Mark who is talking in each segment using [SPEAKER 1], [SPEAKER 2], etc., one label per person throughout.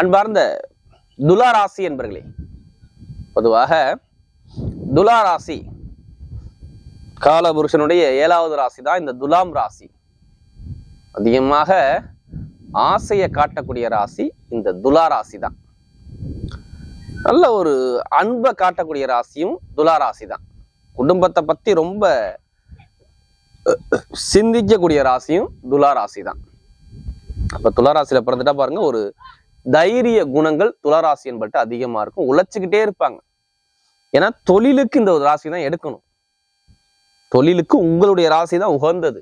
[SPEAKER 1] அன்பார்ந்த துலா ராசி என்பர்களே பொதுவாக துலா ராசி காலபுருஷனுடைய ஏழாவது ராசி தான் இந்த துலாம் ராசி. அதிகமாக ஆசையை காட்டக்கூடிய ராசி இந்த துலா ராசி தான் நல்ல ஒரு அன்பை காட்டக்கூடிய ராசியும் துலா ராசி தான் குடும்பத்தை பத்தி ரொம்ப சிந்திக்கக்கூடிய ராசியும் துலா ராசி தான் அப்ப துலாராசில பிறந்துட்டா பாருங்க ஒரு தைரிய குணங்கள் துளராசி என்பட்டு அதிகமா இருக்கும். உழைச்சிக்கிட்டே இருப்பாங்க. ஏன்னா தொழிலுக்கு இந்த ஒரு ராசி தான் எடுக்கணும். தொழிலுக்கு உங்களுடைய ராசி தான் உகந்தது.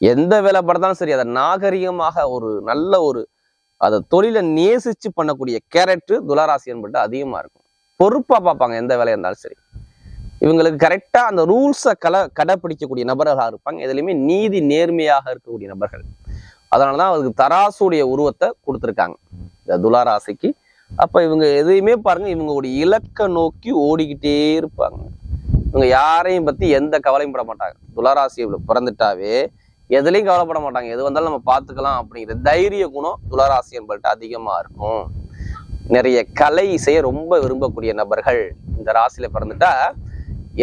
[SPEAKER 1] எந்த வேலை படுத்தாலும் சரி அதை நாகரிகமாக ஒரு நல்ல ஒரு அதை தொழிலை நேசிச்சு பண்ணக்கூடிய கேரக்டர் துளராசி என்பட்டு அதிகமா இருக்கும். பொறுப்பா பார்ப்பாங்க எந்த வேலையா இருந்தாலும் சரி. இவங்களுக்கு கரெக்டா அந்த ரூல்ஸை கல கடைப்பிடிக்கக்கூடிய நபர்களாக இருப்பாங்க. எதுலையுமே நீதி நேர்மையாக இருக்கக்கூடிய நபர்கள். அதனாலதான் அவருக்கு தராசுடைய உருவத்தை கொடுத்துருக்காங்க. இந்த துளாராசிக்கு அப்போ இவங்க எதையுமே பாருங்க இவங்களுடைய இலக்கை நோக்கி ஓடிக்கிட்டே இருப்பாங்க. இவங்க யாரையும் பற்றி எந்த கவலையும் பட மாட்டாங்க. துளாராசி பிறந்துட்டாவே எதுலையும் கவலைப்பட மாட்டாங்க. எது வந்தாலும் நம்ம பார்த்துக்கலாம் அப்படிங்கிற தைரிய குணம் துளாராசி என்பல்ட்ட அதிகமாக இருக்கும். நிறைய கலை இசையை ரொம்ப விரும்பக்கூடிய நபர்கள் இந்த ராசியில பிறந்துட்டா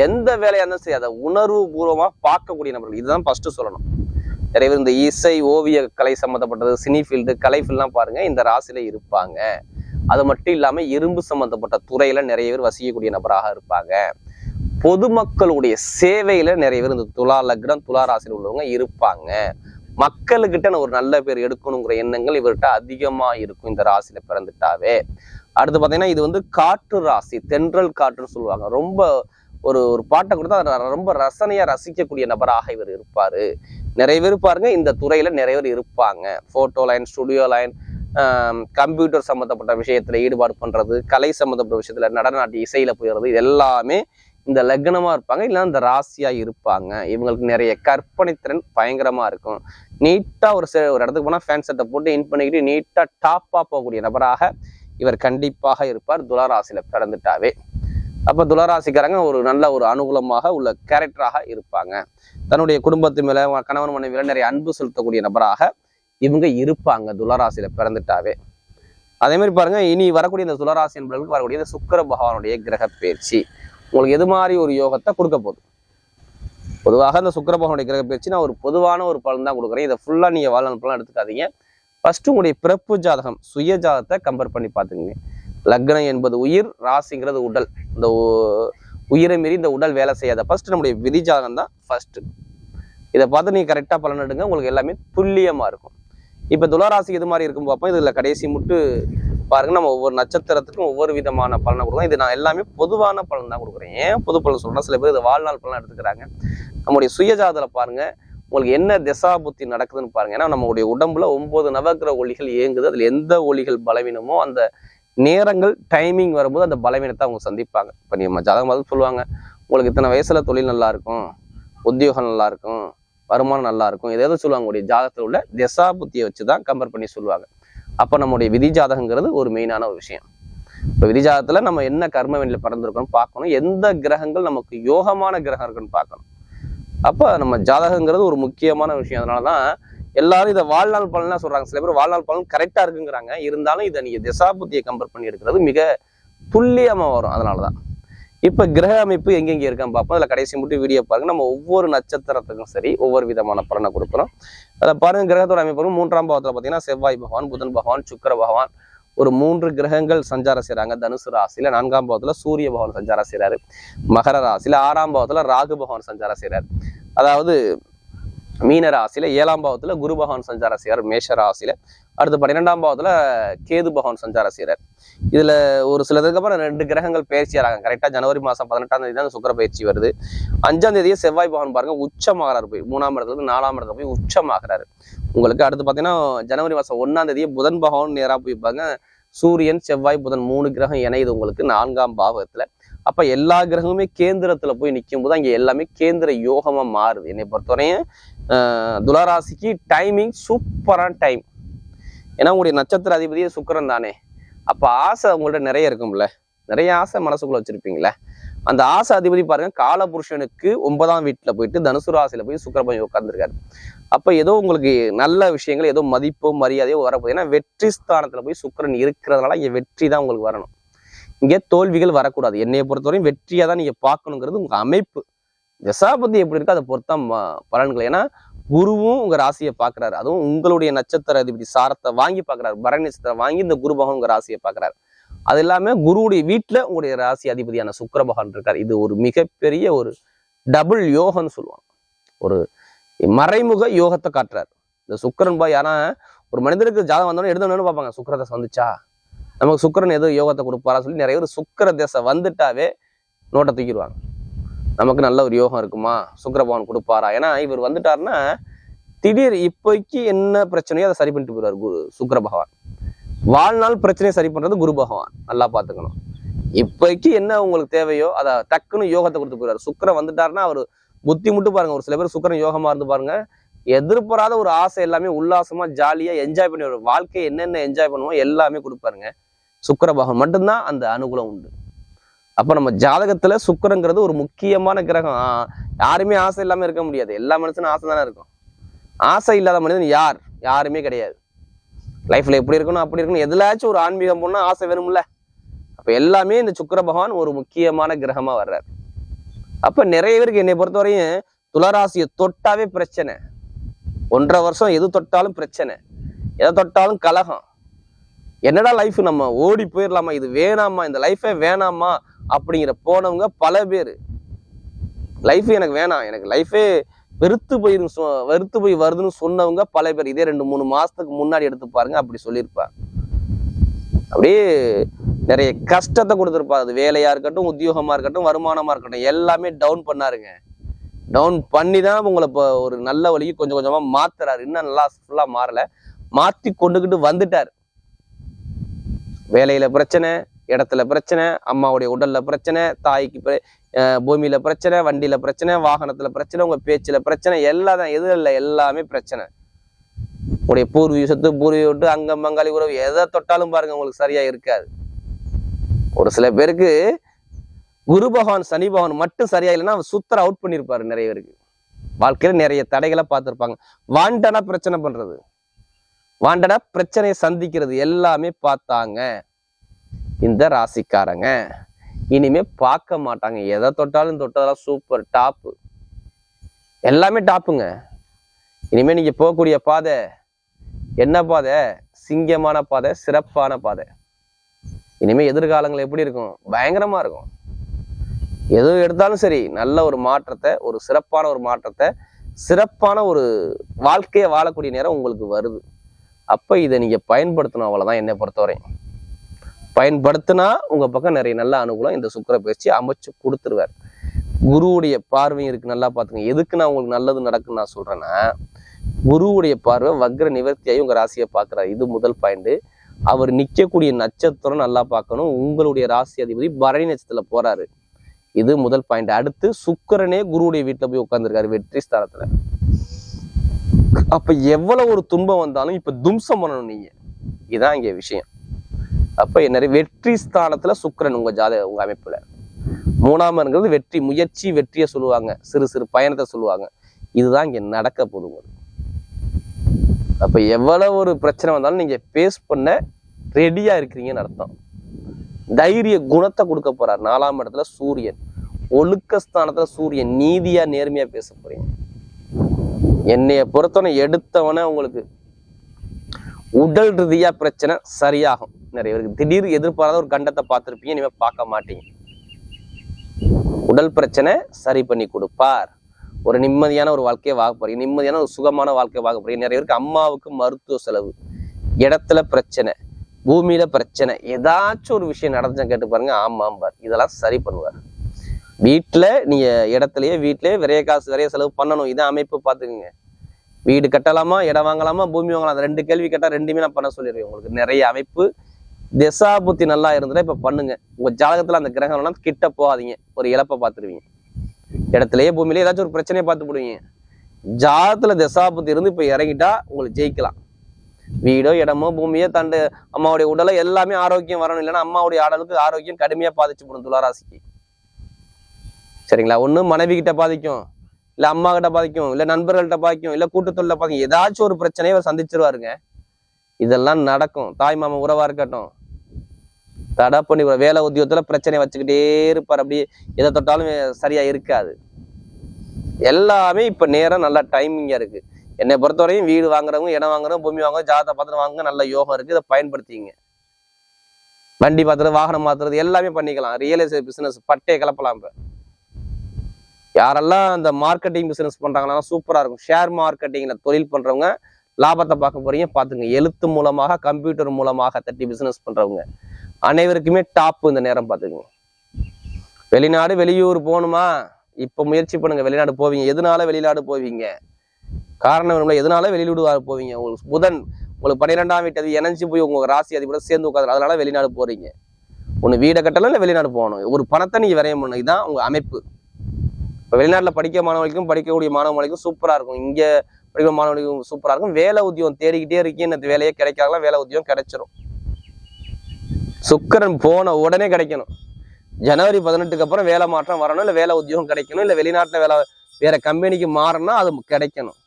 [SPEAKER 1] எந்த வேலையாக இருந்தாலும் சரி அதை உணர்வு பூர்வமாக பார்க்கக்கூடிய நபர்கள். இதுதான் ஃபர்ஸ்ட் சொல்லணும். நிறைய பேர் இந்த இசை ஓவிய கலை சம்மந்தப்பட்டது சினி ஃபீல்டு கலை ஃபீல்ட்லாம் பாருங்கள் இந்த ராசியில இருப்பாங்க. அது மட்டும் இல்லாமல் இரும்பு சம்மந்தப்பட்ட துறையில் நிறைய பேர் வசிக்கக்கூடிய நபராக இருப்பாங்க. பொதுமக்களுடைய சேவையில் நிறைய பேர் இந்த துலா லக்னம் துலா ராசியில் உள்ளவங்க இருப்பாங்க. மக்களுக்கிட்ட ஒரு நல்ல பேர் எடுக்கணுங்கிற எண்ணங்கள் இவர்கிட்ட அதிகமாக இருக்கும் இந்த ராசியில் பிறந்துட்டாவே. அடுத்து பார்த்தீங்கன்னா இது வந்து காற்று ராசி தென்றல் காற்றுன்னு சொல்லுவாங்க. ரொம்ப ஒரு ஒரு பாட்டை கொடுத்தா அதை ரொம்ப ரசனையாக ரசிக்கக்கூடிய நபராக இவர் இருப்பார். நிறைய பேர் பாருங்க இந்த துறையில நிறைய பேர் இருப்பாங்க. Photo line studio line computer சம்மந்தப்பட்ட விஷயத்துல ஈடுபாடு பண்றது கலை சம்மந்தப்பட்ட விஷயத்துல நடன நாட்டிய இசையில போயிடுறது இது எல்லாமே இந்த லக்னமா இருப்பாங்க இல்லைன்னா இந்த ராசியா இருப்பாங்க. இவங்களுக்கு நிறைய கற்பனை திறன் பயங்கரமா இருக்கும். நீட்டா ஒரு ஒரு இடத்துக்கு போனா ஃபேன் செட்டை போட்டு இன் பண்ணிக்கிட்டு நீட்டா டாப்பா போகக்கூடிய நபராக இவர் கண்டிப்பாக இருப்பார். துளாராசியில பிறந்துட்டாவே. அப்போ துளராசிக்காரங்க ஒரு நல்ல ஒரு அனுகூலமாக உள்ள கேரக்டராக இருப்பாங்க. தன்னுடைய குடும்பத்து மேலே கணவன் மனைவியில் நிறைய அன்பு செலுத்தக்கூடிய நபராக இவங்க இருப்பாங்க துளராசியில் பிறந்துட்டாவே. அதே மாதிரி பாருங்க இனி வரக்கூடிய இந்த துளராசி என்பவர்களுக்கு வரக்கூடிய இந்த சுக்கர பகவானுடைய கிரக பயிற்சி. உங்களுக்கு எது மாதிரி ஒரு யோகத்தை கொடுக்க போகுது? பொதுவாக இந்த சுக்கர பகவானுடைய கிரக பயிற்சி நான் ஒரு பொதுவான ஒரு பலன் தான் கொடுக்குறேன். இதை ஃபுல்லா நீங்கள் வாழ்நாள் பலன் எடுத்துக்காதீங்க. ஃபர்ஸ்ட் உங்களுடைய பிறப்பு ஜாதகம் சுய ஜாதகத்தை கம்பேர் பண்ணி பார்த்துக்கங்க. லக்னம் என்பது உயிர் ராசிங்கிறது உடல். இந்த உயிரை மீறி இந்த உடல் வேலை செய்யாத. ஃபர்ஸ்ட் நம்முடைய விதிஜாதகம் தான் ஃபர்ஸ்ட் இதை பார்த்து நீங்க கரெக்டாக பலன் எடுங்க உங்களுக்கு எல்லாமே துல்லியமா இருக்கும். இப்போ துளாராசி எது மாதிரி இருக்கும் பார்ப்போம். இதுல கடைசி முட்டு பாருங்க நம்ம ஒவ்வொரு நட்சத்திரத்துக்கும் ஒவ்வொரு விதமான பலனை கொடுக்குறோம் இது நான் எல்லாமே பொதுவான பலன் தான் கொடுக்குறேன். ஏன் பொது பலன் சொல்றேன்? சில பேர் இது வாழ்நாள் பலன் எடுத்துக்கிறாங்க. நம்முடைய சுயஜாதல பாருங்க உங்களுக்கு என்ன திசா புத்தி நடக்குதுன்னு பாருங்க. ஏன்னா நம்மளுடைய உடம்புல ஒன்பது நவக்கிர ஒளிகள் இயங்குது. அதுல எந்த ஒளிகள் பலவீனமோ அந்த நேரங்கள் டைமிங் வரும்போது அந்த பலவீனத்தை அவங்க சந்திப்பாங்க. இப்போ நம்ம ஜாதகம் பார்த்து சொல்லுவாங்க உங்களுக்கு இத்தனை வயசில் தொழில் நல்லாயிருக்கும் உத்தியோகம் நல்லாயிருக்கும் வருமானம் நல்லாயிருக்கும் எதாவது சொல்லுவாங்க உங்களுடைய ஜாதகத்தில் உள்ள திசா புத்தியை வச்சு தான் கம்பேர் பண்ணி சொல்லுவாங்க. அப்போ நம்முடைய விதி ஜாதகங்கிறது ஒரு மெயினான ஒரு விஷயம். இப்போ விதி ஜாதகத்தில் நம்ம என்ன கர்ம வேண்டியில் பிறந்திருக்கோம்னு பார்க்கணும் எந்த கிரகங்கள் நமக்கு யோகமான கிரகம் இருக்குன்னு பார்க்கணும். அப்போ நம்ம ஜாதகங்கிறது ஒரு முக்கியமான விஷயம். அதனால தான் எல்லாரும் இதை வாழ்நாள் பலனா சொல்றாங்க. சில பேர் வாழ்நாள் பலன் கரெக்டா இருக்குங்கிறாங்க. இருந்தாலும் இதை நீங்க திசாபுத்தியை கம்பேர் பண்ணி எடுக்கிறது மிக துல்லியமா வரும் அதனாலதான். தான் இப்போ கிரக அமைப்பு எங்கெங்க இருக்கான்னு பார்ப்போம். அதில் கடைசி மட்டும் வீடியோ பாருங்க. நம்ம ஒவ்வொரு நட்சத்திரத்துக்கும் சரி ஒவ்வொரு விதமான பலனை கொடுக்குறோம். அதில் பாருங்க கிரகத்தோட அமைப்பு மூன்றாம் பாவத்தில் பார்த்தீங்கன்னா செவ்வாய் பகவான் புதன் பகவான் சுக்கர பகவான். ஒரு மூன்று கிரகங்கள் சஞ்சாரம் செய்கிறாங்க தனுசு ராசியில் நான்காம் பாவத்தில் சூரிய பகவான் சஞ்சாரம் செய்கிறாரு மகர ராசியில் ஆறாம் பாவத்தில் ராகு பகவான் சஞ்சாரம் செய்கிறார் அதாவது மீன ராசியில ஏழாம் பாவத்தில் குரு பகவான் சஞ்சாரம் செய்கிறார் மேஷ ராசியில் அடுத்து பன்னிரெண்டாம் பாவத்தில் கேது பகவான் சஞ்சாரம் செய்கிறார் இதில் ஒரு சிலதுக்கு அப்புறம் ரெண்டு கிரகங்கள் பயிற்சி ஆகிறாங்க கரெக்டாக ஜனவரி மாதம் பதினெட்டாம் தேதி தான் சுக்கர சுக்கிர பயிற்சி வருது. அஞ்சாம் தேதியே செவ்வாய் பகவான் பாருங்கள் உச்சமாகறாரு போய். மூணாம் இடத்துல நாலாம் இடத்துல போய் உச்சமாகறாரு. உங்களுக்கு அடுத்து பார்த்தீங்கன்னா ஜனவரி மாதம் ஒன்றாம் தேதியே புதன் பகவான் நேராக போய் பாருங்க சூரியன் செவ்வாய் புதன் மூணு கிரகம் இணையுது உங்களுக்கு நான்காம் பாவத்தில். அப்போ எல்லா கிரகமுமே கேந்திரத்தில் போய் நிற்கும் போது அங்கே எல்லாமே கேந்திர யோகமாக மாறுது. என்னை பொறுத்தவரையும் துளாராசிக்கு டைமிங் சூப்பரான டைம் ஏன்னா உங்களுடைய நட்சத்திர அதிபதியே சுக்கிரன் தானே. அப்போ ஆசை உங்கள்ட்ட நிறைய இருக்கும்ல. நிறைய ஆசை மனசுக்குள்ள வச்சிருப்பீங்களே அந்த ஆசை அதிபதி பாருங்க காலபுருஷனுக்கு ஒன்பதாம் வீட்டில் போயிட்டு தனுசு ராசியில போய் சுக்கிரபதி உட்காந்துருக்காரு அப்போ ஏதோ உங்களுக்கு நல்ல விஷயங்கள் ஏதோ மதிப்போ மரியாதையோ வரப்போகுது. ஏன்னா வெற்றி ஸ்தானத்தில் போய் சுக்கிரன் இருக்கிறதுனால இங்கே வெற்றி தான் உங்களுக்கு வரணும். இங்கே தோல்விகள் வரக்கூடாது. என்னைய பொறுத்தவரையும் வெற்றியாக தான் நீங்கள் பார்க்கணுங்கிறது உங்கள் அமைப்பு. தசாபதி எப்படி இருக்கோ அதை பொறுத்தான் ம- பலன்கள். ஏன்னா குருவும் உங்க ராசியை பார்க்கறாரு. அதுவும் உங்களுடைய நட்சத்திர அதிபதி சாரத்தை வாங்கி பார்க்குறாரு. பரணி நட்சத்திரம் வாங்கி இந்த குரு பகவான் உங்க ராசியை பார்க்கறாரு. அது இல்லாம குருவுடைய வீட்டுல உங்களுடைய ராசி அதிபதியான சுக்கர பகவான் இருக்கார். இது ஒரு மிகப்பெரிய ஒரு டபுள் யோகம்னு சொல்லுவாங்க. ஒரு மறைமுக யோகத்தை காட்டுறாரு. இந்த சுக்கரன் பாய் ஆனா ஒரு மனிதருக்கு ஜாதகம் வந்தோடனே எடுத்தோன்னு பார்ப்பாங்க சுக்கிர தசை வந்துச்சா? நமக்கு சுக்கிரன் எதுவும் யோகத்தை கொடுப்பாரா? சொல்லி நிறைய பேர் சுக்கர தசை வந்துட்டாவே நோட்டை தூக்கிடுவாங்க. நமக்கு நல்ல ஒரு யோகம் இருக்குமா? சுக்கரபவன் கொடுப்பாரா? ஏன்னா இவர் வந்துட்டாருன்னா திடீர் இப்போக்கு என்ன பிரச்சனையோ அதை சரி பண்ணிட்டு போயிடுவார் குரு சுக்கர பகவான் வாழ்நாள் பிரச்சனையை சரி பண்ணுறது குரு பகவான். நல்லா பார்த்துக்கணும். இப்போக்கு என்ன உங்களுக்கு தேவையோ அதை டக்குன்னு யோகத்தை கொடுத்து போயிடுவார். சுக்கிரன் வந்துட்டாருன்னா அவர் புத்தி மட்டும் பாருங்க. ஒரு சில பேர் சுக்கரன் யோகமா இருந்து பாருங்க. எதிர்பாராத ஒரு ஆசை எல்லாமே உல்லாசமா ஜாலியா என்ஜாய் பண்ணி வாழ்க்கை வாழ்க்கையை என்னென்ன என்ஜாய் பண்ணுவோம் எல்லாமே கொடுப்பாருங்க. சுக்கர பகவான் மட்டும்தான் அந்த அனுகூலம் உண்டு. அப்போ நம்ம ஜாதகத்தில் சுக்கிரங்கிறது ஒரு முக்கியமான கிரகம். யாருமே ஆசை இல்லாமல் இருக்க முடியாது. எல்லா மனுஷனும் ஆசை தானே இருக்கும். ஆசை இல்லாத மனிதன் யார்? யாருமே கிடையாது. லைஃப்பில் எப்படி இருக்கணும் அப்படி இருக்கணும். எதுலாச்சும் ஒரு ஆன்மீகம் போனால் ஆசை வேணும்ல. அப்போ எல்லாமே இந்த சுக்கிர பகவான் ஒரு முக்கியமான கிரகமாக வர்றார். அப்போ நிறைய பேருக்கு என்னை பொறுத்தவரையும் துளராசியை தொட்டாவே பிரச்சனை. ஒன்றரை வருஷம் எது தொட்டாலும் பிரச்சனை. எதை தொட்டாலும் கலகம். என்னடா லைஃப் நம்ம ஓடி போயிடலாமா? இது வேணாமா? இந்த லைஃபே வேணாமா? அப்படிங்கிற போனவங்க பல பேர். லைஃப் எனக்கு வேணாம். எனக்கு லைஃபே வெறுத்து போயிரு வெறுத்து போய் வருதுன்னு சொன்னவங்க பல பேர். இதே ரெண்டு மூணு மாசத்துக்கு முன்னாடி எடுத்து பாருங்க அப்படி சொல்லியிருப்பாங்க. அப்படியே நிறைய கஷ்டத்தை கொடுத்துருப்பா அது வேலையா இருக்கட்டும் உத்தியோகமா இருக்கட்டும் வருமானமா இருக்கட்டும் எல்லாமே டவுன் பண்ணாருங்க. டவுன் பண்ணி தான் உங்களை இப்போ ஒரு நல்ல வழிக்கு கொஞ்சம் கொஞ்சமாக மாத்துறாரு. இன்னும் நல்லா ஃபுல்லாக மாறலை. மாற்றி கொண்டுக்கிட்டு வந்துட்டார். வேலையில் பிரச்சனை இடத்துல பிரச்சனை அம்மாவுடைய உடல்ல பிரச்சனை தாய்க்கு பிர- பூமியில பிரச்சனை வண்டியில பிரச்சனை வாகனத்துல பிரச்சனை உங்க பேச்சுல பிரச்சனை எல்லாம் எது இல்லை எல்லாமே பிரச்சனை. உடைய பூர்வீக சொத்து பூர்வீக விட்டு அங்கம் பங்காளி உறவு எதை தொட்டாலும் பாருங்க உங்களுக்கு சரியா இருக்காது. ஒரு சில பேருக்கு குரு பகவான் சனி பகவான் மட்டும் சரியா இல்லைன்னா அவர் சுத்தர அவுட் பண்ணியிருப்பாரு நிறைய பேருக்கு. வாழ்க்கையில நிறைய தடைகளை பார்த்துருப்பாங்க. வாண்டனா பிரச்சனை பண்றது. வாண்டனா பிரச்சனையை சந்திக்கிறது எல்லாமே பார்த்தாங்க. இந்த ராசிக்காரங்க. இனிமே பார்க்க மாட்டாங்க. எதை தொட்டாலும் தொட்டதெல்லாம் சூப்பர் டாப்பு எல்லாமே டாப்புங்க இனிமே நீங்க போகக்கூடிய பாதை என்ன பாதை? சிங்கமான பாதை சிறப்பான பாதை. இனிமே எதிர்காலங்கள் எப்படி இருக்கும்? பயங்கரமா இருக்கும். எது எடுத்தாலும் சரி நல்ல ஒரு மாற்றத்தை ஒரு சிறப்பான ஒரு மாற்றத்தை சிறப்பான ஒரு வாழ்க்கையை வாழக்கூடிய நேரம் உங்களுக்கு வருது. அப்ப இதை நீங்க பயன்படுத்தணும் அவ்வளவுதான் என்னை பொறுத்தவரையும் பயன்படுத்தினா உங்கள் பக்கம் நிறைய நல்ல அனுகூலம் இந்த சுக்கிர பயிற்சி அமைச்சு கொடுத்துருவார். குருவுடைய பார்வையும் இருக்கு. நல்லா பார்த்துங்க எதுக்கு நான் உங்களுக்கு நல்லது நடக்குன்னு நான் சொல்கிறேன்னா குருவுடைய பார்வை வக்ர நிவர்த்தியாகி உங்கள் ராசியை பார்க்குறாரு. இது முதல் பாயிண்ட் அவர் நிற்கக்கூடிய நட்சத்திரம் நல்லா பார்க்கணும். உங்களுடைய ராசி அதிபதி பரணி நட்சத்திரத்தில் போகிறாரு இது முதல் பாயிண்ட் அடுத்து சுக்கரனே குருவுடைய வீட்டில் போய் உட்காந்துருக்காரு வெற்றி ஸ்தானத்தில். அப்போ எவ்வளவு ஒரு துன்பம் வந்தாலும் இப்போ தும்சம் பண்ணணும் நீங்கள் இதான் இங்கே விஷயம். அப்ப என்ன வெற்றி ஸ்தானத்துல சுக்கரன் உங்க ஜாத உங்க அமைப்புல. மூணாமங்கிறது வெற்றி முயற்சி வெற்றியை சொல்லுவாங்க. சிறு சிறு பயணத்தை சொல்லுவாங்க. இதுதான் இங்க நடக்க போதுங்க அப்ப எவ்வளவு ஒரு பிரச்சனை வந்தாலும் நீங்க பேஸ் பண்ண ரெடியா இருக்கிறீங்கன்னு அர்த்தம். தைரிய குணத்தை கொடுக்க போறார். நாலாம் இடத்துல சூரியன். ஒழுக்க ஸ்தானத்துல சூரியன். நீதியா நேர்மையா பேச போறீங்க. என்னைய பொறுத்தவனை எடுத்தவனே உங்களுக்கு உடல் ரீதியா பிரச்சனை சரியாகும். நிறைய பேருக்கு திடீர் எதிர்பாராத ஒரு கண்டத்தை பார்த்துருப்பீங்க இனிமேல் பார்க்க மாட்டீங்க. உடல் பிரச்சனை சரி பண்ணி கொடுப்பார். ஒரு நிம்மதியான ஒரு வாழ்க்கையை வாழ போறீங்க நிம்மதியான ஒரு சுகமான வாழ்க்கையை வாழ போறீங்க. நிறைய பேருக்கு அம்மாவுக்கு மருத்துவ செலவு இடத்துல பிரச்சனை பூமியில பிரச்சனை ஏதாச்சும் ஒரு விஷயம் நடந்துச்சா கேட்டு பாருங்க ஆமாம்பார். இதெல்லாம் சரி பண்ணுவார். வீட்டுல நீங்க இடத்துலயே வீட்லயே விரைய காசு விரைய செலவு பண்ணணும். இதான் அமைப்பு பார்த்துக்குங்க. வீடு கட்டலாமா இடம் வாங்கலாமா பூமி வாங்கலாம்? அந்த ரெண்டு கேள்வி கேட்டால் ரெண்டுமே நான் பண்ண சொல்லிடுவேன் உங்களுக்கு. நிறைய அமைப்பு. திசா புத்தி நல்லா இருந்துட்டா இப்போ பண்ணுங்க. உங்கள் ஜாதகத்தில் அந்த கிரகம்லாம் கிட்ட போகாதீங்க. ஒரு இழப்பை பார்த்துருவீங்க. இடத்துலயே பூமியிலே ஏதாச்சும் ஒரு பிரச்சனையை பார்த்து போடுவீங்க. ஜாதத்துல திசா புத்தி இருந்து இப்போ இறங்கிட்டா உங்களுக்கு ஜெயிக்கலாம். வீடோ இடமோ பூமியோ தண்டு அம்மாவுடைய உடலை எல்லாமே ஆரோக்கியம் வரணும். இல்லைன்னா அம்மாவுடைய ஆடலுக்கு ஆரோக்கியம் கடுமையாக பாதிச்சு போடும் துளாராசிக்கு. சரிங்களா? ஒன்று மனைவி கிட்ட பாதிக்கும். இல்லை அம்மா கிட்ட பாதிக்கும் இல்லை நண்பர்கள்ட்ட பாதிக்கும் இல்லை கூட்டத்தொழில பாதிக்கும் ஏதாச்சும் ஒரு பிரச்சனையை அவர் சந்திச்சிருவாருங்க. இதெல்லாம் நடக்கும். தாய் மாமா உறவாக இருக்கட்டும். தடை பண்ணி வேலை உத்தியோகத்தில் பிரச்சனையை வச்சுக்கிட்டே இருப்பார். அப்படியே எதை தொட்டாலும் சரியாக இருக்காது. எல்லாமே இப்போ நேரம் நல்ல டைமிங்காக இருக்குது என்னை பொறுத்தவரையும் வீடு வாங்குறவங்க இடம் வாங்குறவங்க பூமி வாங்குறவங்க ஜாதகத்தை பார்த்துட்டு வாங்க நல்ல யோகம் இருக்குது இதை பயன்படுத்திங்க வண்டி பார்த்துறது வாகனம் மாத்துறது எல்லாமே பண்ணிக்கலாம். ரியல் எஸ்டேட் பிஸ்னஸ் பட்டே கிளப்பலாம் இப்போ. யாரெல்லாம் அந்த மார்க்கெட்டிங் பிஸ்னஸ் பண்ணுறாங்கன்னா சூப்பரா இருக்கும். ஷேர் மார்க்கெட்டிங்ல தொழில் பண்றவங்க லாபத்தை பார்க்க போறீங்க பாத்துங்க எழுத்து மூலமாக கம்ப்யூட்டர் மூலமாக தட்டி பிசினஸ் பண்றவங்க. அனைவருக்குமே டாப் இந்த நேரம் பாத்துக்கங்க வெளிநாடு வெளியூர் போகணுமா? இப்ப முயற்சி பண்ணுங்க வெளிநாடு போவீங்க. எதனால வெளிநாடு போவீங்க? காரணம் இல்லை எதனால வெளிநாடு போவீங்க? உங்களுக்கு புதன் உங்களுக்கு பன்னிரெண்டாம் வீட்டு அது இணைஞ்சு போய் உங்க ராசி அதிபரோட சேர்ந்து உட்காந்து அதனால வெளிநாடு போறீங்க. ஒன்று வீடை கட்டலாம் இல்லை வெளிநாடு போகணும்? ஒரு பணத்தை நீங்கள் விரயம் பண்ணணும். இதுதான் உங்கள் அமைப்பு. இப்போ வெளிநாட்டில் படிக்க மாணவர்களுக்கும் படிக்கக்கூடிய மாணவர்களுக்கும் சூப்பராக இருக்கும். இங்கே படிக்கிற மாணவர்களுக்கும் சூப்பராக இருக்கும். வேலை உத்தியோகம் தேடிக்கிட்டே இருக்கேன் இந்த வேலையே கிடைக்காதலாம் வேலை உத்தியோகம் கிடைச்சிரும். சுக்கரன் போன உடனே கிடைக்கணும். ஜனவரி பதினெட்டுக்கு அப்புறம் வேலை மாற்றம் வரணும் இல்லை வேலை உத்தியோகம் கிடைக்கணும் இல்லை வெளிநாட்டில் வேலை வேற கம்பெனிக்கு மாறணும் அது கிடைக்கணும்.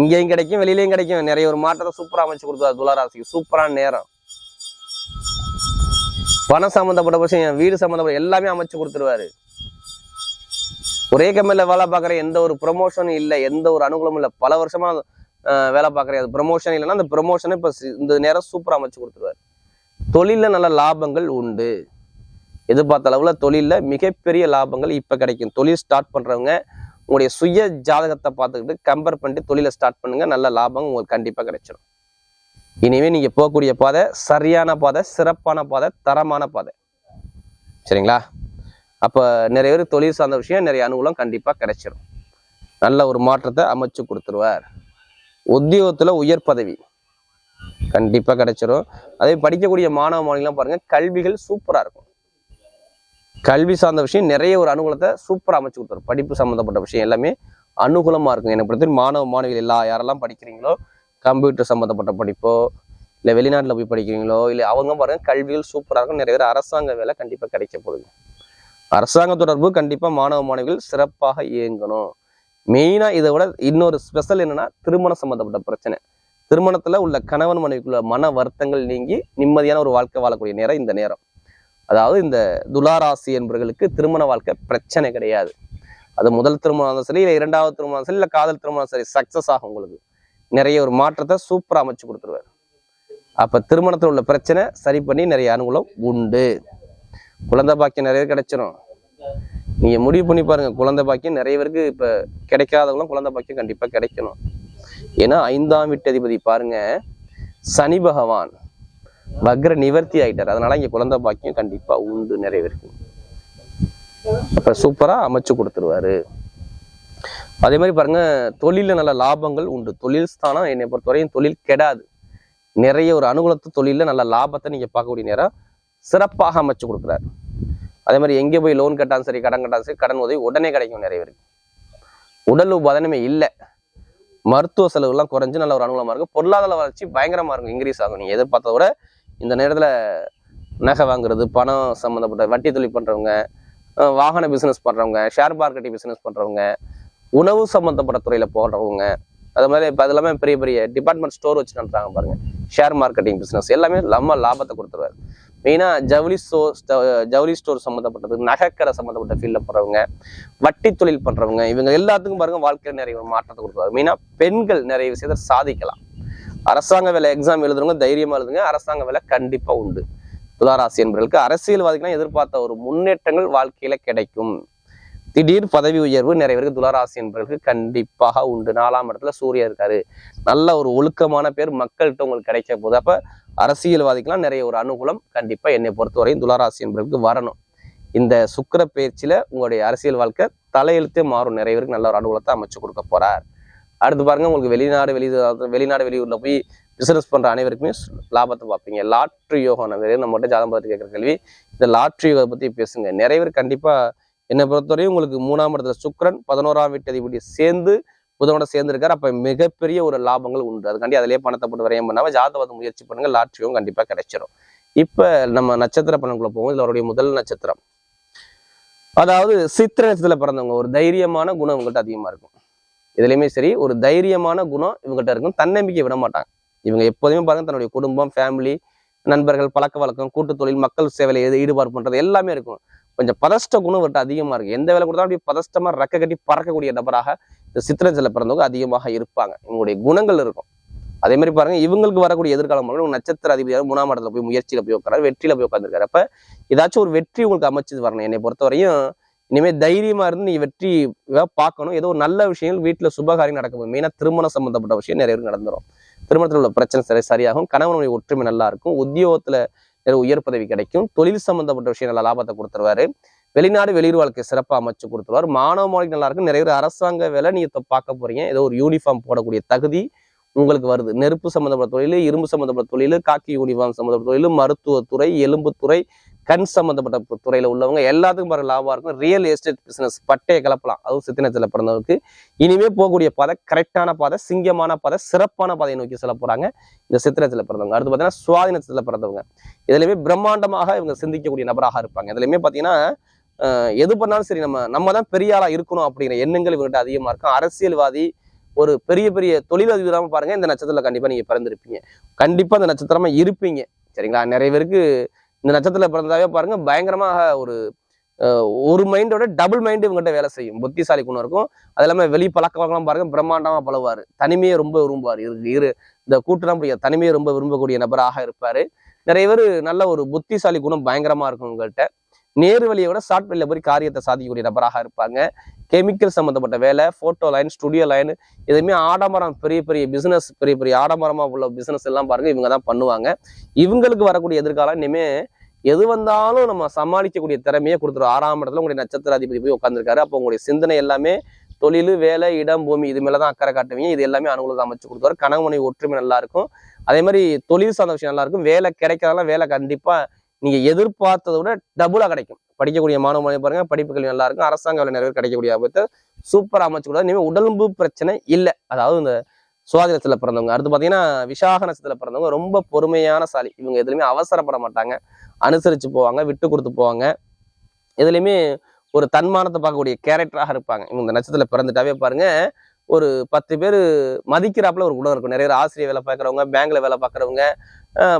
[SPEAKER 1] இங்கேயும் கிடைக்கும் வெளியிலையும் கிடைக்கும். நிறைய ஒரு மாற்றத்தை சூப்பராக அமைச்சு கொடுத்தாரு துளாராசிக்கு. சூப்பரான நேரம். பணம் சம்மந்தப்பட்ட விஷயம் வீடு சம்மந்தப்பட்ட எல்லாமே அமைச்சு கொடுத்துருவாரு. ஒரே கம்பெனியில் வேலை பார்க்குற எந்த ஒரு ப்ரொமோஷனும் இல்லை எந்த ஒரு அனுகூலமும் இல்லை. பல வருஷமாக வேலை பார்க்குறேன். அது ப்ரொமோஷன் இல்லைன்னா அந்த ப்ரொமோஷனை இப்போ இந்த நேரம் சூப்பராக அமைச்சு கொடுத்துருவாரு. தொழிலில் நல்ல லாபங்கள் உண்டு. எதிர்பார்த்த அளவில் தொழிலில் மிகப்பெரிய லாபங்கள் இப்போ கிடைக்கும். தொழில் ஸ்டார்ட் பண்ணுறவங்க உங்களுடைய சுய ஜாதகத்தை பார்த்துக்கிட்டு கம்பேர் பண்ணிட்டு தொழிலை ஸ்டார்ட் பண்ணுங்கள் நல்ல லாபம் உங்களுக்கு கண்டிப்பாக கிடைச்சிடும் இனிமே நீங்கள் போகக்கூடிய பாதை சரியான பாதை சிறப்பான பாதை தரமான பாதை. சரிங்களா? அப்போ நிறைய பேர் தொழில் சார்ந்த விஷயம் நிறைய அனுகூலம் கண்டிப்பாக கிடைச்சிடும் நல்ல ஒரு மாற்றத்தை அமைச்சு கொடுத்துருவார். உத்தியோகத்தில் உயர் பதவி கண்டிப்பாக கிடைச்சிரும். அதே படிக்கக்கூடிய மாணவ மாணவிகள்லாம் பாருங்கள் கல்விகள் சூப்பராக இருக்கும். கல்வி சார்ந்த விஷயம் நிறைய ஒரு அனுகூலத்தை சூப்பராக அமைச்சு கொடுத்துரும். படிப்பு சம்மந்தப்பட்ட விஷயம் எல்லாமே அனுகூலமாக இருக்கும். எனக்கு பொறுத்த மாணவ மாணவிகள் எல்லா யாரெல்லாம் படிக்கிறீங்களோ கம்ப்யூட்டர் சம்மந்தப்பட்ட படிப்போ இல்லை வெளிநாட்டில் போய் படிக்கிறீங்களோ இல்லை அவங்க பாருங்கள் கல்விகள் சூப்பராக இருக்கும். நிறைய பேர் அரசாங்க வேலை கண்டிப்பாக கிடைக்க போகுது. அரசாங்க தொடர்பு கண்டிப்பாக மாணவ மாணவிகள் சிறப்பாக இயங்கணும். மெயினாக இதை விட இன்னொரு ஸ்பெஷல் என்னன்னா திருமணம் சம்மந்தப்பட்ட பிரச்சனை. திருமணத்தில் உள்ள கணவன் மனைவிக்குள்ள மன வருத்தங்கள் நீங்கி நிம்மதியான ஒரு வாழ்க்கை வாழக்கூடிய நேரம் இந்த நேரம். அதாவது இந்த துலாராசி என்பவர்களுக்கு திருமண வாழ்க்கை பிரச்சனை கிடையாது. அது முதல் திருமணம் இருந்தாலும் சரி இல்லை இரண்டாவது திருமணம் சரி இல்லை காதல் திருமணம் சரி சக்ஸஸ் ஆகும் உங்களுக்கு. நிறைய ஒரு மாற்றத்தை சூப்பராக அமைச்சு கொடுத்துருவாரு. அப்போ திருமணத்தில் உள்ள பிரச்சனை சரி பண்ணி நிறைய அனுகூலம் உண்டு. குழந்தை பாக்கியம் நிறைய கிடைச்சிரும். நீங்க முடிவு பண்ணி பாருங்க குழந்தை பாக்கியம் நிறைய பேருக்கு இப்ப கிடைக்காதவங்களும் குழந்தை பாக்கியம் கண்டிப்பா கிடைக்கணும். ஏன்னா ஐந்தாம் வீட்டதிபதி பாருங்க சனி பகவான் வக்ர நிவர்த்தி ஆயிட்டார். அதனால இங்க குழந்தை பாக்கியம் கண்டிப்பா உண்டு நிறைய பேருக்கு. அப்ப சூப்பரா அமைச்சு கொடுத்துருவாரு. அதே மாதிரி பாருங்க தொழில நல்ல லாபங்கள் உண்டு. தொழில் ஸ்தானம் என்னை பொறுத்தவரையும் தொழில் கெடாது. நிறைய ஒரு அனுகூலத்து தொழில நல்ல லாபத்தை நீங்க பார்க்கக்கூடிய நேரம் சிறப்பாக அமைச்சு கொடுக்குறாரு. அதே மாதிரி எங்கே போய் லோன் கட்டாலும் சரி கடன் கட்டாலும் சரி கடன் உதவி உடனே கிடைக்கும் நிறைய பேருக்கு. உடல் உபாதனமே இல்லை. மருத்துவ செலவுலாம் குறைஞ்சு நல்ல ஒரு அனுகூலமாக இருக்கும் பொருளாதார வளர்ச்சி பயங்கரமாக இருக்கும் இன்க்ரீஸ் ஆகும். நீங்கள் எதிர்பார்த்த விட இந்த நேரத்தில் நகை வாங்குறது பணம் சம்மந்தப்பட்ட வட்டி தொழில் பண்ணுறவங்க வாகன பிஸ்னஸ் பண்ணுறவங்க ஷேர் மார்க்கெட்டிங் பிஸ்னஸ் பண்ணுறவங்க உணவு சம்மந்தப்பட்ட துறையில் போடுறவங்க அது மாதிரி இப்போ அது எல்லாமே பெரிய பெரிய டிபார்ட்மெண்ட் ஸ்டோர் வச்சு நடத்துறாங்க பாருங்கள் ஷேர் மார்க்கெட்டிங் பிஸ்னஸ் எல்லாமே நம்ம லாபத்தை கொடுத்துருவாரு. மெயினாக ஜவுளி ஸ்டோர் ஜவுளி ஸ்டோர் சம்மந்தப்பட்டது நகைக்கரை சம்மந்தப்பட்ட ஃபீல்டில் போகிறவங்க வட்டி தொழில் பண்ணுறவங்க இவங்க எல்லாத்துக்கும் பாருங்கள் வாழ்க்கையில் நிறைய ஒரு மாற்றத்தை கொடுக்குறாரு. மெயினாக பெண்கள் நிறைய விஷயத்தை சாதிக்கலாம். அரசாங்க வேலை எக்ஸாம் எழுதுறவங்க தைரியமாக எழுதுங்க அரசாங்க வேலை கண்டிப்பாக உண்டு. துளாராசி என்பவர்களுக்கு அரசியல்வாதிகளாம் எதிர்பார்த்த ஒரு முன்னேற்றங்கள் வாழ்க்கையில் கிடைக்கும். திடீர் பதவி உயர்வு நிறைய பேருக்கு துளாராசி என்பவர்களுக்கு கண்டிப்பாக உண்டு. நாலாம் இடத்துல சூரியன் இருக்காரு. நல்ல ஒரு ஒழுக்கமான பேர் மக்கள்கிட்ட உங்களுக்கு கிடைக்க போது அப்ப அரசியல்வாதிக்கெல்லாம் நிறைய ஒரு அனுகூலம் கண்டிப்பா என்னை பொறுத்தவரையும் துளாராசி என்பவர்களுக்கு வரணும். இந்த சுக்கிர பயிற்சியில உங்களுடைய அரசியல் வாழ்க்கை தலையெழுத்தே மாறும். நிறைய பேருக்கு நல்ல ஒரு அனுகூலத்தை அமைச்சு கொடுக்க போறார். அடுத்து பாருங்க உங்களுக்கு வெளிநாடு வெளி வெளிநாடு வெளியூர்ல போய் பிசினஸ் பண்ற அனைவருக்குமே லாபத்தை பார்ப்பீங்க. லாட்ரி யோகம் நிறைய நம்மகிட்ட ஜாதகம் பார்த்து கேட்குற கேள்வி. இந்த லாட்ரி யோகத்தை பத்தி பேசுங்க. நிறைய பேர் கண்டிப்பா என்னை பொறுத்தவரையும் உங்களுக்கு மூணாம் இடத்துல சுக்கரன் பதினோராம் வீட்டு அதிபதி சேர்ந்து புதனோட சேர்ந்திருக்காரு. அப்ப மிகப்பெரிய ஒரு லாபங்கள் உண்டு. அதுக்காண்டி அதிலேயே பணத்தை போட்டு வரையும் பண்ணாமல் ஜாதகத்தை முயற்சி பண்ணுங்க. லாட்சியும் கண்டிப்பா கிடைச்சிரும். இப்ப நம்ம நட்சத்திர பலன்குள்ள போவோம். இதில் அவருடைய முதல் நட்சத்திரம். அதாவது சித்திர நட்சத்திரத்துல பிறந்தவங்க ஒரு தைரியமான குணம் இவங்கள்ட்ட அதிகமா இருக்கும். இதுலயுமே சரி ஒரு தைரியமான குணம் இவங்ககிட்ட இருக்கும். தன்னம்பிக்கை விட மாட்டாங்க. இவங்க எப்போதுமே பாருங்க தன்னுடைய குடும்பம் ஃபேமிலி நண்பர்கள் பழக்க வழக்கம் கூட்டு தொழில் மக்கள் சேவையில் எது ஈடுபாடு பண்றது எல்லாமே இருக்கும். கொஞ்சம் பதஷ்ட குணம் இவர்கிட்ட அதிகமாக இருக்கு. எந்த வேலை கொடுத்தாலும் அப்படியே பதஷ்டமா ரெக்க கட்டி பறக்கக்கூடிய நபராக இந்த சித்திரத்தில் பிறந்தவங்க அதிகமாக இருப்பாங்க. இவங்களுடைய குணங்கள் இருக்கும். அதே மாதிரி பாருங்க இவங்களுக்கு வரக்கூடிய எதிர்காலம் பாருங்க, நட்சத்திர அதிபதியாக மூணாம் இடத்துல போய் முயற்சியில போய் உட்காராரு வெற்றியில போய் உட்காந்துருக்காரு அப்ப ஏதாச்சும் ஒரு வெற்றி உங்களுக்கு அமைச்சது வரணும் என்னை பொறுத்தவரையும். இனிமேல் தைரியமா இருந்து நீ வெற்றி பார்க்கணும். ஏதோ ஒரு நல்ல விஷயங்கள் வீட்டில் சுபகாரியம் நடக்கும் மெயினா திருமணம் சம்பந்தப்பட்ட விஷயம் நிறைய பேருக்கு நடந்துரும். திருமணத்தில் உள்ள பிரச்சனை சரி சரியாகும். கணவனுடைய ஒற்றுமை நல்லா இருக்கும். உத்தியோகத்தில் உயர் பதவி கிடைக்கும். தொழில் சம்பந்தப்பட்ட விஷயம் நல்ல லாபத்தை கொடுத்துருவாரு. வெளிநாடு வெளியூர் வாழ்க்கை சிறப்பாக அமைச்சு கொடுத்துருவார். மாணவ மாணவிகள் நல்லா இருக்கும் நிறைய பேர் அரசாங்க வேலை நீங்க பார்க்க போறீங்க. ஏதோ ஒரு யூனிஃபார்ம் போடக்கூடிய தகுதி. உங்களுக்கு வருது. நெருப்பு சம்மந்தப்பட்ட தொழில் இரும்பு சம்மந்தப்பட்ட தொழில் காக்கி யூனிஃபார்ம் சம்மந்தப்பட்ட தொழில் மருத்துவத்துறை எலும்புத்துறை கண் சம்மந்தப்பட்ட துறையில் உள்ளவங்க எல்லாத்துக்கும் பாருங்க லாபம் இருக்கும். ரியல் எஸ்டேட் பிஸ்னஸ் பட்டையை கலப்பலாம். அதுவும் சித்தினத்தில் பிறந்தவருக்கு. இனிமே போகக்கூடிய பாதை கரெக்டான பாதை சிங்கமான பாதை சிறப்பான பாதையை நோக்கி செல்ல போறாங்க இந்த சித்திரத்தில் பிறந்தவங்க. அடுத்து பார்த்தீங்கன்னா சுவாதினத்தில் பிறந்தவங்க. இதுலையுமே பிரம்மாண்டமாக இவங்க சிந்திக்கக்கூடிய நபராக இருப்பாங்க. இதுலையுமே பார்த்தீங்கன்னா எது பண்ணாலும் சரி நம்ம நம்ம தான் பெரிய ஆளாக இருக்கணும் அப்படிங்கிற எண்ணங்கள் இவங்ககிட்ட அதிகமாக இருக்கும். அரசியல்வாதி ஒரு பெரிய பெரிய தொழிலதிபராம பாருங்க இந்த நட்சத்திரத்துல கண்டிப்பா நீங்க பிறந்திருப்பீங்க. கண்டிப்பா இந்த நட்சத்திரமா இருப்பீங்க. சரிங்களா? நிறைய பேருக்கு இந்த நட்சத்திரத்துல பிறந்தாவே பாருங்க பயங்கரமாக ஒரு ஒரு மைண்டோட டபுள் மைண்ட் இவங்ககிட்ட வேலை செய்யும். புத்திசாலி குணம் இருக்கும். அது இல்லாம வெளி பழக்க பாருங்க பிரம்மாண்டமா பழவார் தனிமையை ரொம்ப விரும்புவார். இரு இரு இந்த கூட்டுலாம் முடியாது தனிமையை ரொம்ப விரும்பக்கூடிய நபராக இருப்பாரு. நிறைய பேர் நல்ல ஒரு புத்திசாலி குணம் பயங்கரமா இருக்கும் உங்கள்கிட்ட நேர்வழியை விட ஷார்ட் வழியில் போய் காரியத்தை சாதிக்கக்கூடிய நபராக இருப்பாங்க. கெமிக்கல் சம்மந்தப்பட்ட வேலை ஃபோட்டோ லைன் ஸ்டுடியோ லைன் எதுவுமே ஆடம்பரம் பெரிய பெரிய பிஸ்னஸ் பெரிய பெரிய ஆடம்பரமாக உள்ள பிஸ்னஸ் எல்லாம் பாருங்க இவங்க தான் பண்ணுவாங்க. இவங்களுக்கு வரக்கூடிய எதிர்காலம் இனிமே எது வந்தாலும் நம்ம சமாளிக்கக்கூடிய திறமையை கொடுத்துரும். ஆறாம் இடத்துல உங்களுடைய நட்சத்திர அதிபதி போய் உட்காந்துருக்காரு அப்போ உங்களுடைய சிந்தனை எல்லாமே தொழில் வேலை இடம் பூமி இது மேலே தான் அக்கறை காட்டுவீங்க. இது எல்லாமே அனுகூலத்தை அமைச்சு கொடுத்துருவார். கணவனை ஒற்றுமை நல்லா இருக்கும். அதே மாதிரி தொழில் சார்ந்த விஷயம் நல்லா இருக்கும். வேலை கிடைக்கிறதெல்லாம் வேலை கண்டிப்பாக நீங்க எதிர்பார்த்ததை விட டபுளா கிடைக்கும். படிக்கக்கூடிய மாணவ மாணவி பாருங்க படிப்பு கல்வி நல்லா இருக்கும் அரசாங்க வேலை நிறைய கிடைக்கக்கூடிய ஆபத்தை. சூப்பராக அமைச்சு கூடாது இனிமேல் உடம்பு பிரச்சனை இல்லை. அதாவது இந்த சுவாதினத்துல பிறந்தவங்க அடுத்து பாத்தீங்கன்னா விசாக நட்சத்திரத்துல பிறந்தவங்க ரொம்ப பொறுமையான சாலி. இவங்க எதுலையுமே அவசரப்பட மாட்டாங்க. அனுசரிச்சு போவாங்க விட்டு கொடுத்து போவாங்க. எதுலையுமே ஒரு தன்மானத்தை பார்க்கக்கூடிய கேரக்டராக இருப்பாங்க. இவங்க இந்த நட்சத்திரத்துல பிறந்துட்டாவே பாருங்க ஒரு பத்து பேர் மதிக்கிறாப்புல ஒரு குணம் இருக்கும். நிறைய பேர் ஆசிரியர் வேலை பார்க்குறவங்க பேங்க்ல வேலை பார்க்குறவங்க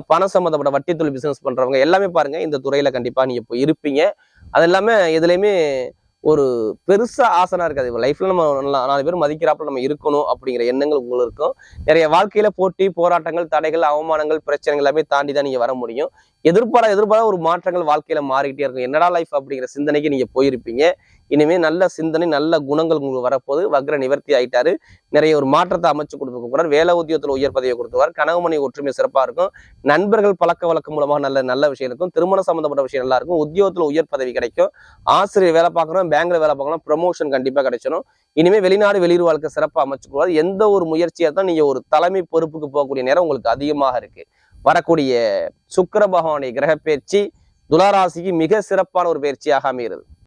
[SPEAKER 1] பணம் சம்மந்தப்பட்ட வட்டி தொழில் பிசினஸ் பண்றவங்க எல்லாமே பாருங்க இந்த துறையில் கண்டிப்பாக நீங்கள் இப்போ இருப்பீங்க. அது எல்லாமே எதுலேயுமே ஒரு பெருசாக ஆசனாக இருக்காது. இப்போ லைஃப்ல நம்ம நல்லா- நாலு பேர் மதிக்கிறாப்புல நம்ம இருக்கணும் அப்படிங்கிற எண்ணங்கள் உங்களுக்கு இருக்கும் நிறைய வாழ்க்கையில் போட்டி போராட்டங்கள் தடைகள் அவமானங்கள் பிரச்சனைகள் எல்லாமே தாண்டி தான் நீங்கள் வர முடியும். எதிர்பாரா எதிர்பாரா ஒரு மாற்றங்கள் வாழ்க்கையில மாறிக்கிட்டே இருக்கும். என்னடா லைஃப் அப்படிங்கிற சிந்தனைக்கு நீங்க போயிருப்பீங்க. இனிமே நல்ல சிந்தனை நல்ல குணங்கள் உங்களுக்கு வரப்போது வக்ர நிவர்த்தி ஆயிட்டாரு. நிறைய ஒரு மாற்றத்தை அமைச்சு கொடுத்துக்க போறார். வேலை உத்தியோகத்தில் உயர் பதவியை கொடுத்துவார் கனவுமணி ஒற்றுமை சிறப்பாக இருக்கும். நண்பர்கள் பழக்க வழக்கம் மூலமாக நல்ல நல்ல விஷயம் இருக்கும். திருமணம் சம்பந்தப்பட்ட விஷயம் நல்லா இருக்கும். உத்தியோகத்தில் உயர் பதவி கிடைக்கும். ஆசிரியர் வேலை பார்க்கணும். பேங்க்ல வேலை பார்க்கணும் ப்ரமோஷன் கண்டிப்பாக கிடைச்சிடும் இனிமே வெளிநாடு வெளியூர் வாழ்க்கை சிறப்பாக அமைச்சு கொடுவார் எந்த ஒரு முயற்சியாக தான் நீங்கள் ஒரு தலைமை பொறுப்புக்கு போகக்கூடிய நேரம் உங்களுக்கு அதிகமாக இருக்குது வரக்கூடிய சுக்கர பகவானுடைய கிரக பயிற்சி துளாராசிக்கு மிக சிறப்பான ஒரு பயிற்சியாக அமைகிறது.